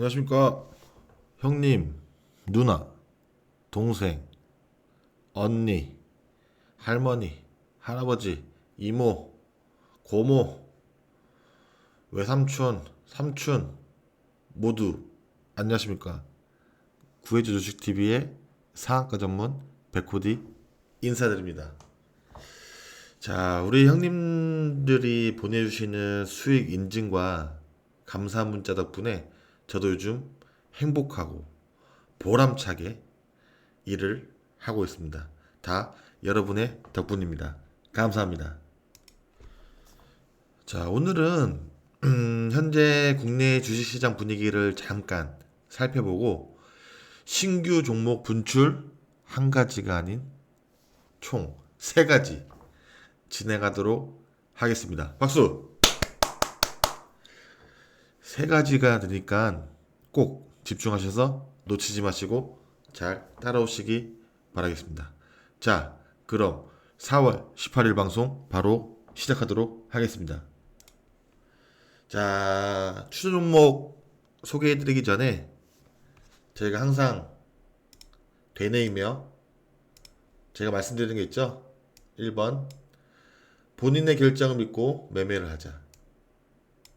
안녕하십니까. 형님 누나 동생 언니 할머니 할아버지 이모 고모 외삼촌 삼촌 모두 안녕하십니까. 구해주 주식TV의 상한가 전문 백호디 인사드립니다. 자 우리 형님들이 보내주시는 수익 인증과 감사 문자 덕분에 저도 요즘 행복하고 보람차게 일을 하고 있습니다. 다 여러분의 덕분입니다. 감사합니다. 자, 오늘은 음, 현재 국내 주식시장 분위기를 잠깐 살펴보고 신규 종목 분출 한 가지가 아닌 총 세 가지 진행하도록 하겠습니다. 박수! 세 가지가 되니까 꼭 집중하셔서 놓치지 마시고 잘 따라오시기 바라겠습니다. 자, 그럼 4월 18일 방송 바로 시작하도록 하겠습니다. 자, 추천 종목 소개해드리기 전에 저희가 항상 되뇌이며 제가 말씀드리는 게 있죠. 1번 본인의 결정을 믿고 매매를 하자.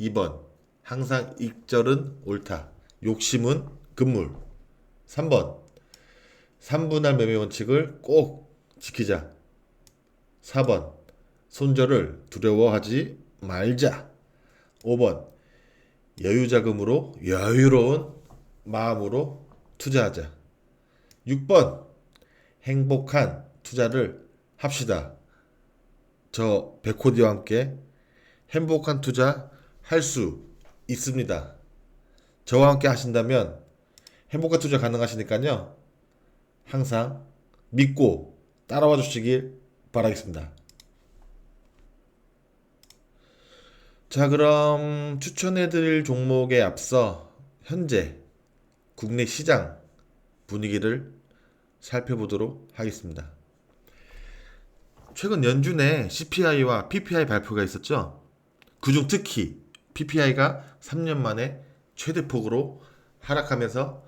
2번 항상 익절은 옳다. 욕심은 금물. 3번 3분할 매매 원칙을 꼭 지키자. 4번 손절을 두려워하지 말자. 5번 여유 자금으로 여유로운 마음으로 투자하자. 6번 행복한 투자를 합시다. 저 백호디와 함께 행복한 투자 할 수 있습니다. 저와 함께 하신다면 행복한 투자 가능하시니까요. 항상 믿고 따라와 주시길 바라겠습니다. 자, 그럼 추천해 드릴 종목에 앞서 현재 국내 시장 분위기를 살펴보도록 하겠습니다. 최근 연준에 CPI와 PPI 발표가 있었죠. 그중 특히 PPI가 3년 만에 최대폭으로 하락하면서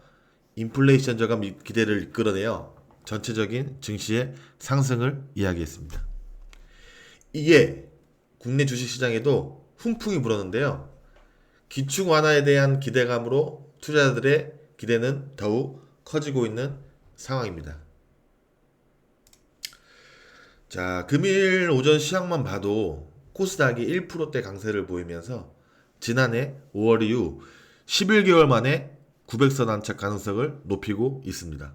인플레이션 저감 기대를 이끌어내어 전체적인 증시의 상승을 이야기했습니다. 이에 국내 주식시장에도 훈풍이 불었는데요. 기축 완화에 대한 기대감으로 투자자들의 기대는 더욱 커지고 있는 상황입니다. 자, 금일 오전 시황만 봐도 코스닥이 1%대 강세를 보이면서 지난해 5월 이후 11개월 만에 900선 안착 가능성을 높이고 있습니다.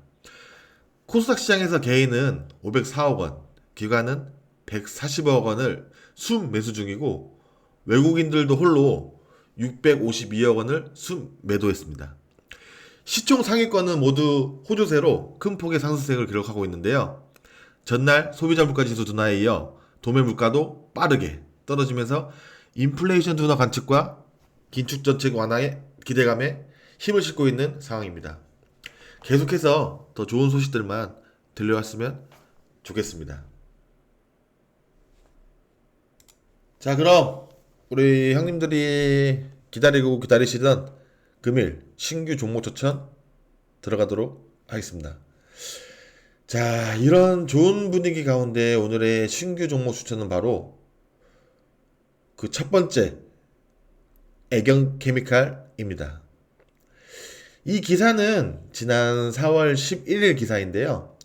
코스닥 시장에서 개인은 504억 원, 기관은 140억 원을 순 매수 중이고 외국인들도 홀로 652억 원을 순 매도했습니다. 시총 상위권은 모두 호주세로 큰 폭의 상승세를 기록하고 있는데요. 전날 소비자 물가 지수 둔화에 이어 도매 물가도 빠르게 떨어지면서 인플레이션 둔화 관측과 긴축 정책 완화의 기대감에 힘을 싣고 있는 상황입니다. 계속해서 더 좋은 소식들만 들려왔으면 좋겠습니다. 자, 그럼 우리 형님들이 기다리고 기다리시던 금일 신규 종목 추천 들어가도록 하겠습니다. 자, 이런 좋은 분위기 가운데 오늘의 신규 종목 추천은 바로 그 첫 번째 애경 케미칼입니다. 이 기사는 지난 4월 11일 기사인데요.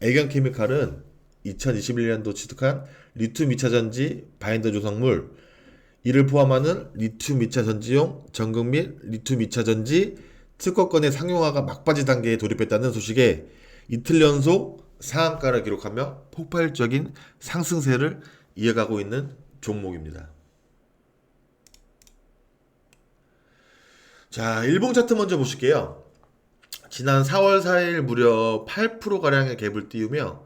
애경 케미칼은 2021년도 취득한 리튬 2차 전지 바인더 조성물 이를 포함하는 리튬 2차 전지용 전극 및 리튬 2차 전지 특허권의 상용화가 막바지 단계에 돌입했다는 소식에 이틀 연속 상한가를 기록하며 폭발적인 상승세를 이어가고 있는 종목입니다. 자, 일봉 차트 먼저 보실게요. 지난 4월 4일 무려 8%가량의 갭을 띄우며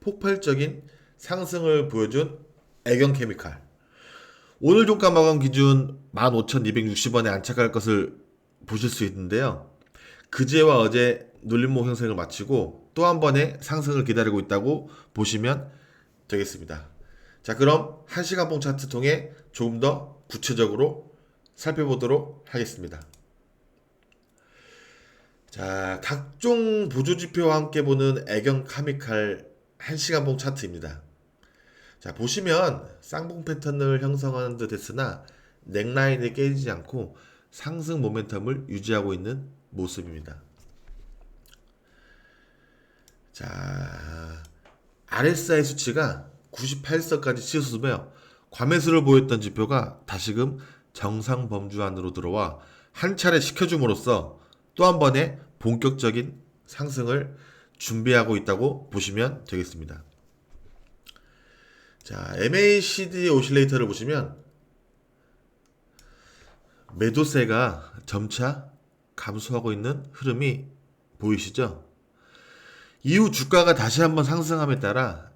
폭발적인 상승을 보여준 애경케미칼. 오늘 종가 마감 기준 15,260원에 안착할 것을 보실 수 있는데요. 그제와 어제 눌림목 형성을 마치고 또 한 번의 상승을 기다리고 있다고 보시면 되겠습니다. 자, 그럼 1시간 봉 차트 통해 조금 더 구체적으로 살펴보도록 하겠습니다. 자, 각종 보조 지표와 함께 보는 애경 카미칼 1시간봉 차트입니다. 자, 보시면 쌍봉 패턴을 형성하는 듯 했으나 넥라인이 깨지지 않고 상승 모멘텀을 유지하고 있는 모습입니다. 자, RSI 수치가 98선까지 치솟으며 과매수를 보였던 지표가 다시금 정상 범주 안으로 들어와 한 차례 시켜줌으로써 또 한 번의 본격적인 상승을 준비하고 있다고 보시면 되겠습니다. 자, MACD 오실레이터를 보시면 매도세가 점차 감소하고 있는 흐름이 보이시죠? 이후 주가가 다시 한번 상승함에 따라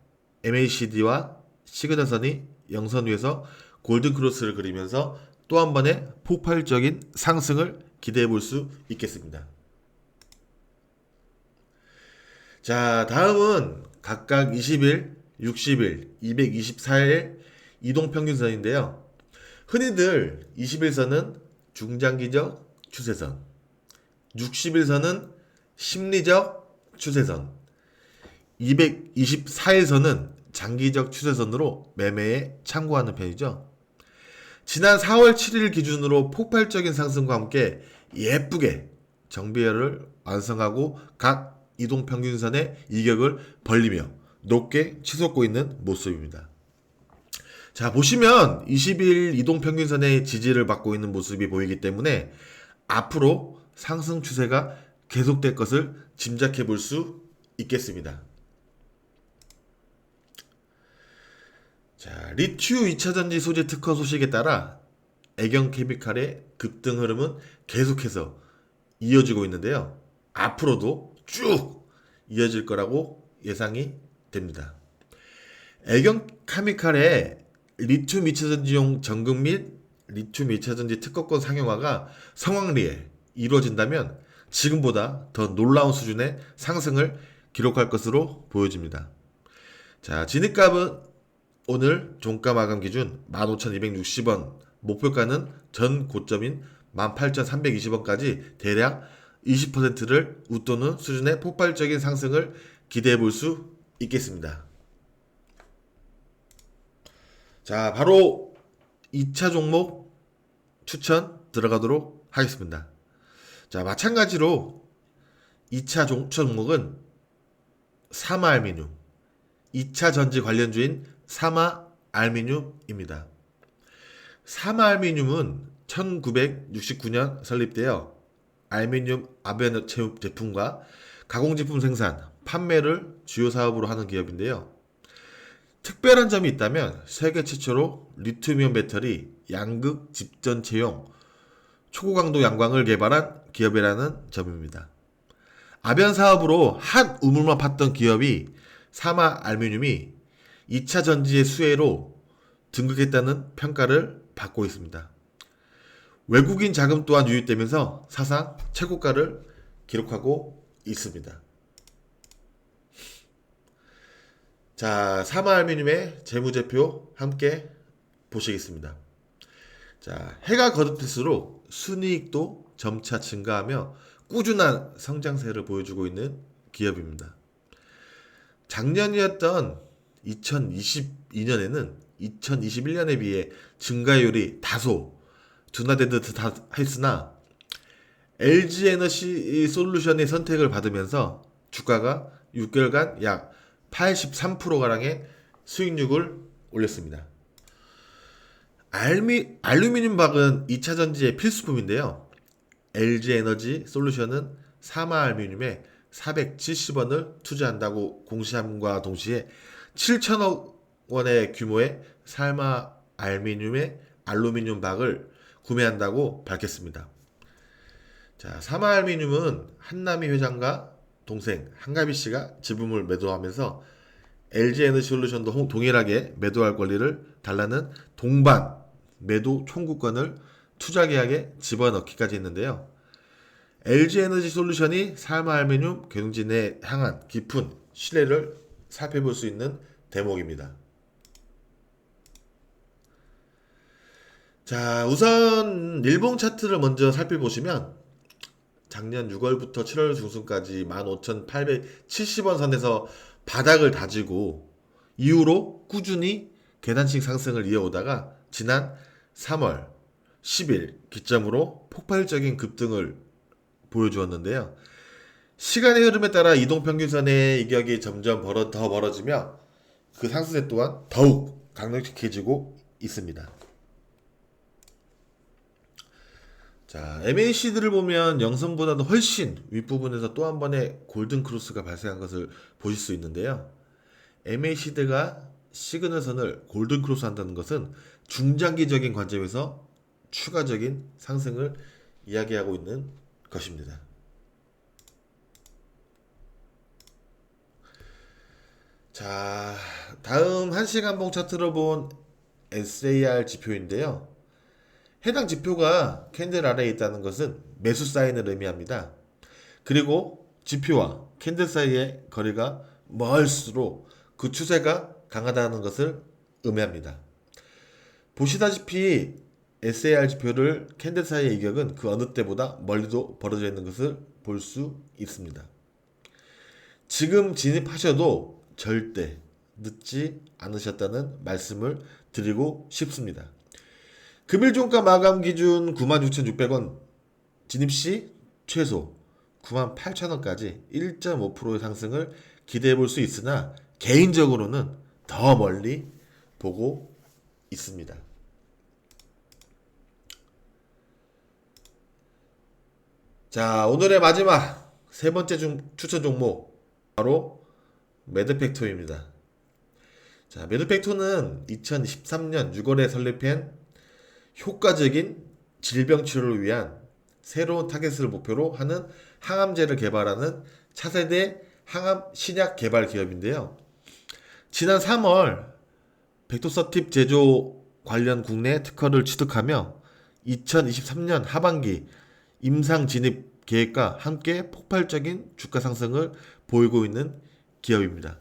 MACD와 시그널선이 영선 위에서 골든 크로스를 그리면서 또 한 번의 폭발적인 상승을 기대해 볼 수 있겠습니다. 자, 다음은 각각 20일, 60일, 224일 이동평균선인데요. 흔히들 21선은 중장기적 추세선, 60일선은 심리적 추세선, 224일선은 장기적 추세선으로 매매에 참고하는 편이죠. 지난 4월 7일 기준으로 폭발적인 상승과 함께 예쁘게 정비열을 완성하고 각 이동평균선의 이격을 벌리며 높게 치솟고 있는 모습입니다. 자, 보시면 20일 이동평균선의 지지를 받고 있는 모습이 보이기 때문에 앞으로 상승 추세가 계속될 것을 짐작해 볼 수 있겠습니다. 자, 리튜 2차전지 소재 특허 소식에 따라 애경 케미칼의 급등 흐름은 계속해서 이어지고 있는데요. 앞으로도 쭉 이어질 거라고 예상이 됩니다. 애경 케미칼의 리튬 2차전지용 전극 및 리튬 2차전지 특허권 상용화가 성황리에 이루어진다면 지금보다 더 놀라운 수준의 상승을 기록할 것으로 보여집니다. 자, 진입값은 오늘 종가 마감 기준 15,260원, 목표가는 전 고점인 18,320원까지 대략 20%를 웃도는 수준의 폭발적인 상승을 기대해 볼 수 있겠습니다. 자, 바로 2차 종목 추천 들어가도록 하겠습니다. 자, 마찬가지로 2차 종, 종목은 사마알미늄, 2차 전지 관련주인 사마 알미늄입니다. 사마 알미늄은 1969년 설립되어 알미늄 아변 제품과 가공제품 생산, 판매를 주요 사업으로 하는 기업인데요. 특별한 점이 있다면 세계 최초로 리튬이온 배터리 양극 집전체용 초고강도 양광을 개발한 기업이라는 점입니다. 아변 사업으로 한 우물만 팠던 기업이 사마 알미늄이 2차 전지의 수혜로 등극했다는 평가를 받고 있습니다. 외국인 자금 또한 유입되면서 사상 최고가를 기록하고 있습니다. 자, 사마알미늄의 재무제표 함께 보시겠습니다. 자, 해가 거듭할수록 순이익도 점차 증가하며 꾸준한 성장세를 보여주고 있는 기업입니다. 작년이었던 2022년에는 2021년에 비해 증가율이 다소 둔화된 듯 했으나 LG 에너지 솔루션의 선택을 받으면서 주가가 6개월간 약 83%가량의 수익률을 올렸습니다. 알미, 알루미늄 박은 2차 전지의 필수품인데요. LG 에너지 솔루션은 사마 알루미늄에 470원을 투자한다고 공시함과 동시에 7천억 원의 규모의 살마 알미늄의 알루미늄 박을 구매한다고 밝혔습니다. 자, 사마 알미늄은 한남희 회장과 동생 한가비 씨가 지분을 매도하면서 LG 에너지 솔루션도 동일하게 매도할 권리를 달라는 동반 매도 청구권을 투자 계약에 집어넣기까지 했는데요. LG 에너지 솔루션이 살마 알미늄 경진에 향한 깊은 신뢰를 살펴볼 수 있는 대목입니다. 자, 우선 일봉 차트를 먼저 살펴보시면 작년 6월부터 7월 중순까지 15,870원 선에서 바닥을 다지고 이후로 꾸준히 계단식 상승을 이어오다가 지난 3월 10일 기점으로 폭발적인 급등을 보여주었는데요. 시간의 흐름에 따라 이동평균선의 이격이 점점 벌어, 더 벌어지며 그 상승세 또한 더욱 강력해지고 있습니다. 자, MACD를 보면 영선보다도 훨씬 윗부분에서 또 한 번의 골든 크로스가 발생한 것을 보실 수 있는데요. MACD가 시그널선을 골든 크로스 한다는 것은 중장기적인 관점에서 추가적인 상승을 이야기하고 있는 것입니다. 자, 다음 1시간 봉 차트로 본 SAR 지표인데요. 해당 지표가 캔들 아래에 있다는 것은 매수 사인을 의미합니다. 그리고 지표와 캔들 사이의 거리가 멀수록 그 추세가 강하다는 것을 의미합니다. 보시다시피 SAR 지표를 캔들 사이의 이격은 그 어느 때보다 멀리도 벌어져 있는 것을 볼 수 있습니다. 지금 진입하셔도 절대 늦지 않으셨다는 말씀을 드리고 싶습니다. 금일 종가 마감 기준 96,600원 진입 시 최소 98,000원까지 1.5%의 상승을 기대해 볼 수 있으나 개인적으로는 더 멀리 보고 있습니다. 자, 오늘의 마지막 세 번째 중 추천 종목 바로 매드팩토입니다. 자, 매드팩토는 2013년 6월에 설립한 효과적인 질병 치료를 위한 새로운 타겟을 목표로 하는 항암제를 개발하는 차세대 항암 신약 개발 기업인데요. 지난 3월 백도서팁 제조 관련 국내 특허를 취득하며 2023년 하반기 임상 진입 계획과 함께 폭발적인 주가 상승을 보이고 있는 기업입니다.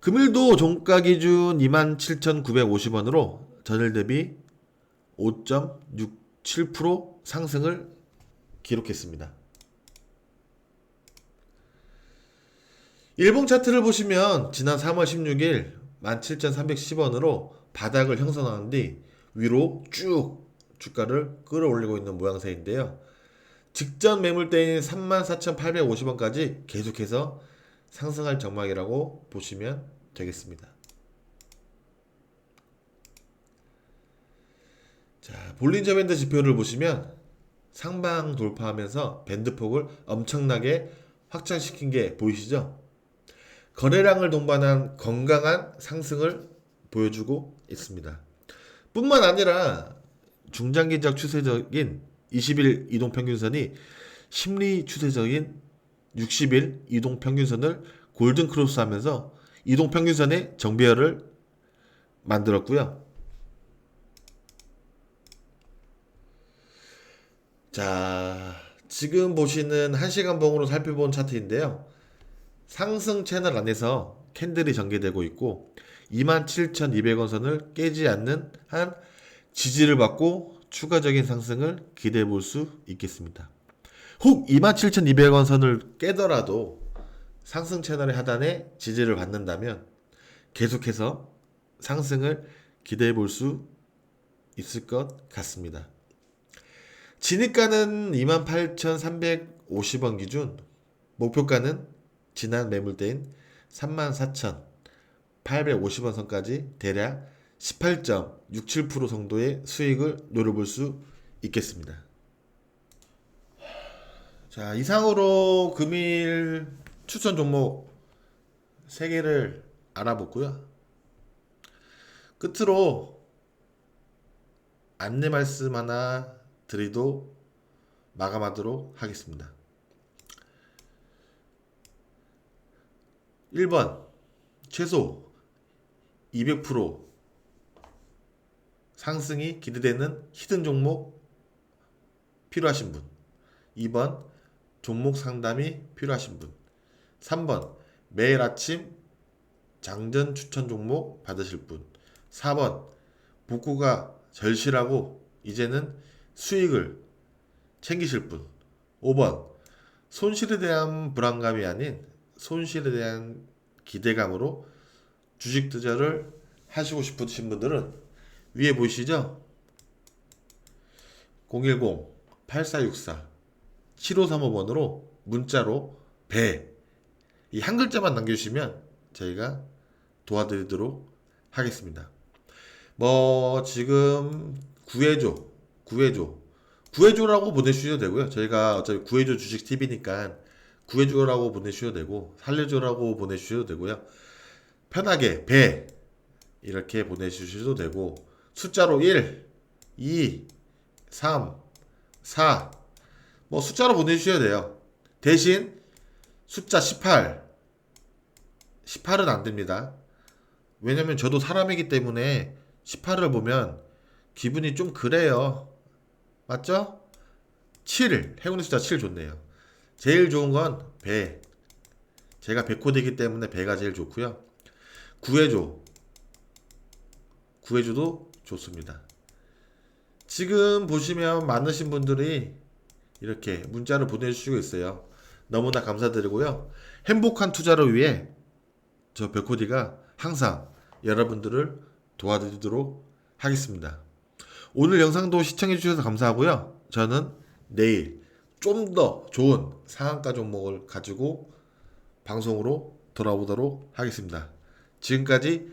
금일도 종가 기준 27,950원으로 전일 대비 5.67% 상승을 기록했습니다. 일봉 차트를 보시면 지난 3월 16일 17,310원으로 바닥을 형성한 뒤 위로 쭉 주가를 끌어올리고 있는 모양새인데요. 직전 매물대인 34,850원까지 계속해서 상승할 전망이라고 보시면 되겠습니다. 자, 볼린저 밴드 지표를 보시면 상방 돌파하면서 밴드 폭을 엄청나게 확장시킨 게 보이시죠? 거래량을 동반한 건강한 상승을 보여주고 있습니다. 뿐만 아니라 중장기적 추세적인 20일 이동 평균선이 심리 추세적인 60일 이동 평균선을 골든 크로스 하면서 이동 평균선의 정비열을 만들었고요. 자, 지금 보시는 1시간 봉으로 살펴본 차트인데요. 상승 채널 안에서 캔들이 전개되고 있고 27,200원 선을 깨지 않는 한 지지를 받고 추가적인 상승을 기대해 볼 수 있겠습니다. 혹 27,200원 선을 깨더라도 상승 채널의 하단에 지지를 받는다면 계속해서 상승을 기대해 볼 수 있을 것 같습니다. 진입가는 28,350원 기준, 목표가는 지난 매물대인 34,850원 선까지 대략 18.67% 정도의 수익을 노려볼 수 있겠습니다. 자, 이상으로 금일 추천 종목 3개를 알아봤고요. 끝으로 안내 말씀 하나 드리도 마감하도록 하겠습니다. 1번 최소 200% 상승이 기대되는 히든 종목 필요하신 분. 2번 종목 상담이 필요하신 분. 3번 매일 아침 장전 추천 종목 받으실 분. 4번 복구가 절실하고 이제는 수익을 챙기실 분. 5번 손실에 대한 불안감이 아닌 손실에 대한 기대감으로 주식 투자를 하시고 싶으신 분들은 위에 보이시죠? 010-8464-7535번으로 문자로 배 이 한 글자만 남겨주시면 저희가 도와드리도록 하겠습니다. 뭐 지금 구해줘, 구해줘, 구해줘라고 보내주셔도 되고요. 저희가 어차피 구해줘 주식 TV니까 구해줘라고 보내주셔도 되고 살려줘라고 보내주셔도 되고요. 편하게 배 이렇게 보내주셔도 되고 숫자로 1, 2, 3, 4 뭐 숫자로 보내주셔야 돼요. 대신 숫자 18 18은 안 됩니다. 왜냐면 저도 사람이기 때문에 18을 보면 기분이 좀 그래요. 맞죠? 7 행운의 숫자 7 좋네요. 제일 좋은 건 배. 제가 백코드이기 때문에 배가 제일 좋고요. 구해줘. 구해줘도 좋습니다. 지금 보시면 많으신 분들이 이렇게 문자를 보내주시고 있어요. 너무나 감사드리고요. 행복한 투자를 위해 저 백코디가 항상 여러분들을 도와드리도록 하겠습니다. 오늘 영상도 시청해주셔서 감사하고요. 저는 내일 좀 더 좋은 상한가 종목을 가지고 방송으로 돌아오도록 하겠습니다. 지금까지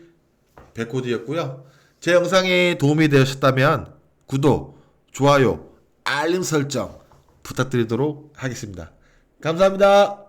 백코디였고요. 제 영상이 도움이 되셨다면 구독, 좋아요, 알림 설정 부탁드리도록 하겠습니다. 감사합니다.